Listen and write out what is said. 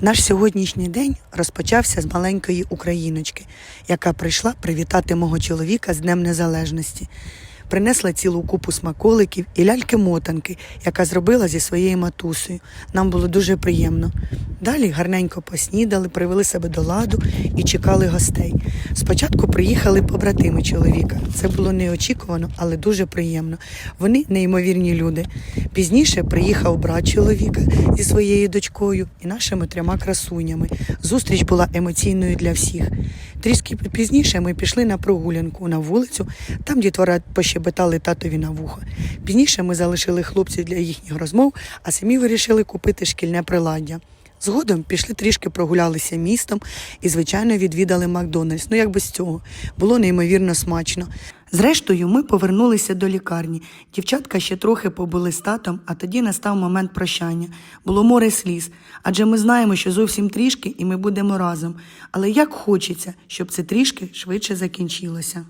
Наш сьогоднішній день розпочався з маленької україночки, яка прийшла привітати мого чоловіка з Днем Незалежності. Принесла цілу купу смаколиків і ляльки-мотанки, яка зробила зі своєю матусею. Нам було дуже приємно. Далі гарненько поснідали, привели себе до ладу і чекали гостей. Спочатку приїхали побратими чоловіка. Це було неочікувано, але дуже приємно. Вони неймовірні люди. Пізніше приїхав брат чоловіка зі своєю дочкою і нашими трьома красунями. Зустріч була емоційною для всіх. Трішки пізніше ми пішли на прогулянку на вулицю, там дітвора пощебетали татові на вухо. Пізніше ми залишили хлопців для їхніх розмов, а самі вирішили купити шкільне приладдя. Згодом пішли трішки прогулялися містом і, звичайно, відвідали Макдональдс. Ну як без цього було неймовірно смачно. Зрештою, ми повернулися до лікарні. Дівчатка ще трохи побули з татом, а тоді настав момент прощання. Було море сліз, адже ми знаємо, що зовсім трішки і ми будемо разом. Але як хочеться, щоб це трішки швидше закінчилося.